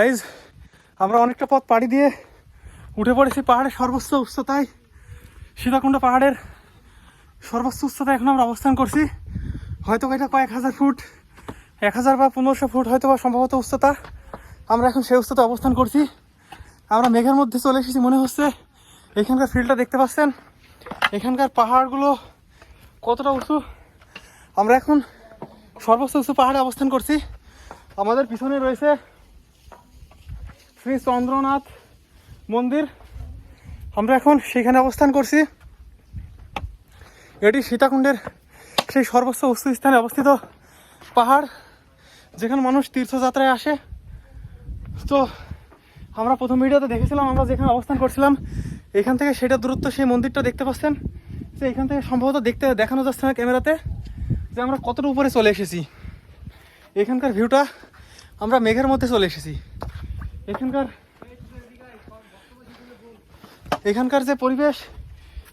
Guys আমরা অনেকটা পথ পাড়ি দিয়ে উঠে পড়েছি পাহাড়ের সর্বোচ্চ উচ্চতায়, সীতাকুণ্ড পাহাড়ের সর্বোচ্চ উচ্চতায় এখন আমরা অবস্থান করছি। হয়তো এটা কয়েক হাজার ফুট, এক হাজার বা পনেরোশো ফুট হয়তো বা সম্ভবত উচ্চতা। আমরা এখন সেই উচ্চতা অবস্থান করছি। আমরা মেঘের মধ্যে চলে এসেছি, মনে হচ্ছে এখানকার ফিল্ডটা দেখতে পাচ্ছেন। এখানকার পাহাড়গুলো কতটা উঁচু? আমরা এখন সর্বোচ্চ উঁচু পাহাড়ে অবস্থান করছি। আমাদের পিছনে রয়েছে শ্রী চন্দ্রনাথ মন্দির। আমরা এখন সেখানে অবস্থান করছি। এটি সীতাকুণ্ডের সেই সর্বোচ্চ উচ্চ স্থানে অবস্থিত পাহাড়, যেখানে মানুষ তীর্থযাত্রায় আসে। তো আমরা প্রথম ভিডিওতে দেখেছিলাম আমরা যেখানে অবস্থান করছিলাম, এখান থেকে সেটা দূরত্ব সেই মন্দিরটা দেখতে পাচ্ছেন। যে এখান থেকে সম্ভবত দেখতে দেখানো যাচ্ছে না ক্যামেরাতে যে আমরা কতটা উপরে চলে এসেছি। এখানকার ভিউটা আমরা মেঘের মধ্যে চলে এসেছি। এখানকার এখানকার যে পরিবেশ,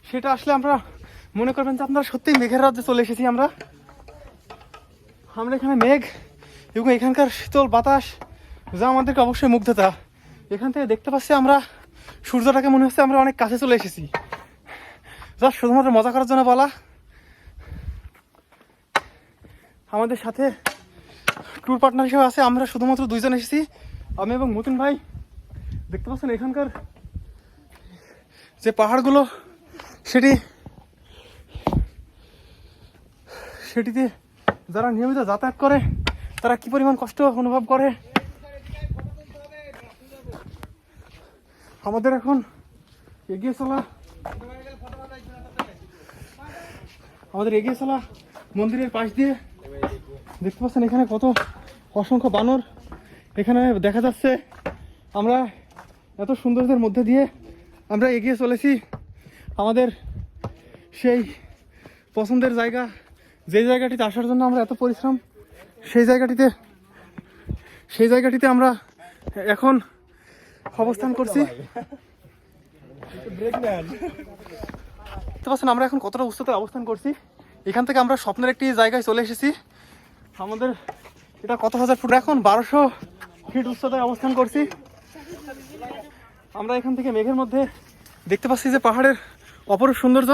সেটা আসলে আমরা মনে করবেন যে আপনারা সত্যিই মেঘের রাজ্যে চলে এসেছি আমরা। আমরা এখানে মেঘ এবং এখানকার শীতল বাতাস, যা আমাদেরকে অবশ্যই মুগ্ধতা। এখান থেকে দেখতে পাচ্ছি আমরা, সূর্যটাকে মনে হচ্ছে আমরা অনেক কাছে চলে এসেছি। যা শুধুমাত্র মজা করার জন্য বলা। আমাদের সাথে ট্যুর পার্টনার হিসেবে আছে, আমরা শুধুমাত্র দুইজন এসেছি। আমি এবং মতিন ভাই দেখতে পাচ্ছেন এখানকার যে পাহাড়গুলো, সেটি সেটিতে যারা নিয়মিত যাতায়াত করে, তারা কি পরিমাণ কষ্ট অনুভব করে? আমাদের এখন এগিয়ে চলা আমাদের এগিয়ে চলা মন্দিরের পাশ দিয়ে দেখতে পাচ্ছেন এখানে কত অসংখ্য বানর এখানে দেখা যাচ্ছে আমরা এত সুন্দরদের মধ্যে দিয়ে আমরা এগিয়ে চলেছি। আমাদের সেই পছন্দের জায়গা, যে জায়গাটিতে আসার জন্য আমরা এত পরিশ্রম, সেই জায়গাটিতে সেই জায়গাটিতে আমরা এখন অবস্থান করছি। দেখতে পাচ্ছেন, আমরা এখন কতটা উচ্চতায় অবস্থান করছি। এখান থেকে আমরা স্বপ্নের একটি জায়গায় চলে এসেছি। আমাদের এটা কত হাজার ফুট? এখন বারোশো ফিট উচ্চতায় অবস্থান করছি। আমরা এখান থেকে মেঘের মধ্যে দেখতে পাচ্ছি যে পাহাড়ের অপরূপ সৌন্দর্য।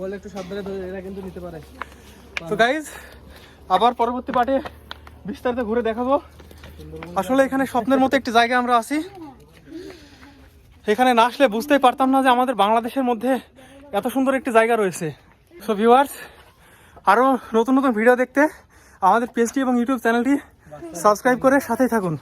বলে একটু সাবধানে ধরে এরা কিন্তু নিতে পারে। তো গাইজ আবার পরবর্তী পার্টে বিস্তারিত ঘুরে দেখাবো। আসলে এখানে স্বপ্নের মতো একটি জায়গায় আমরা আছি। এখানে না আসলে বুঝতেই পারতাম না যে আমাদের বাংলাদেশের মধ্যে এত সুন্দর একটি জায়গা রয়েছে। সো ভিউয়ার্স আরও নতুন নতুন ভিডিও দেখতে আমাদের পেজটি এবং ইউটিউব চ্যানেলটি সাবস্ক্রাইব করে সাথেই থাকুন।